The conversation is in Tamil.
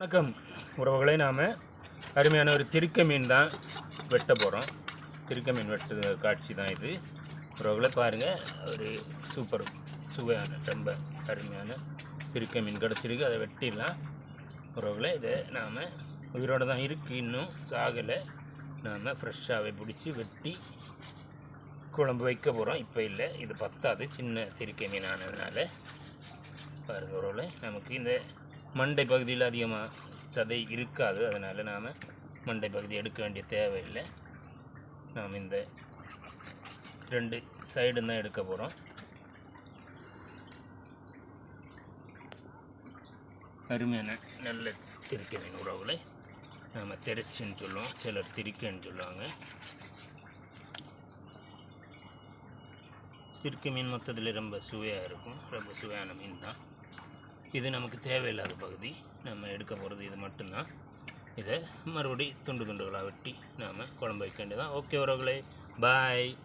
வணக்கம். உறவுகளை நாம் அருமையான ஒரு திருக்க மீன் தான் வெட்ட போகிறோம் திருக்க மீன் வெட்டு காட்சி தான் இது. உறவுகளை பாருங்கள் ஒரு சூப்பர் சுவையான ரொம்ப அருமையான திருக்க மீன் கிடச்சிருக்கு. அதை வெட்டிடலாம். உறவுகளை இதை நாம் உயிரோடு தான் இருக்குது இன்னும் சாகலை. நாம் ஃப்ரெஷ்ஷாகவே பிடிச்சி வெட்டி குழம்பு வைக்க போகிறோம் இப்போ இல்லை. இது பத்தாது. சின்ன திருக்க மீன் ஆனதுனால பாருங்கள் உறவுகளை நமக்கு இந்த மண்டை பகுதியில் அதிகமாக சதை இருக்காது. அதனால் நாம் மண்டை பகுதி எடுக்க வேண்டிய தேவையில்லை. நாம் இந்த ரெண்டு சைடு தான் எடுக்க போகிறோம் அருமையான நல்ல திருக்க மீன் உறவுகளை நாம் திரைச்சின்னு சொல்லுவோம். சிலர் திரிக்கன்னு சொல்லுவாங்க. திருக்க மீன் மொத்தத்தில் ரொம்ப சுவையாக இருக்கும். ரொம்ப சுவையான மீன் தான். இது நமக்கு தேவையில்லாத பகுதி. நம்ம எடுக்க போகிறது இது மட்டும்தான். இதை மறுபடி துண்டு துண்டுகளாக வெட்டி நாம் குழம்பு வைக்க வேண்டியதான் ஓகே உறவுகளே. பாய்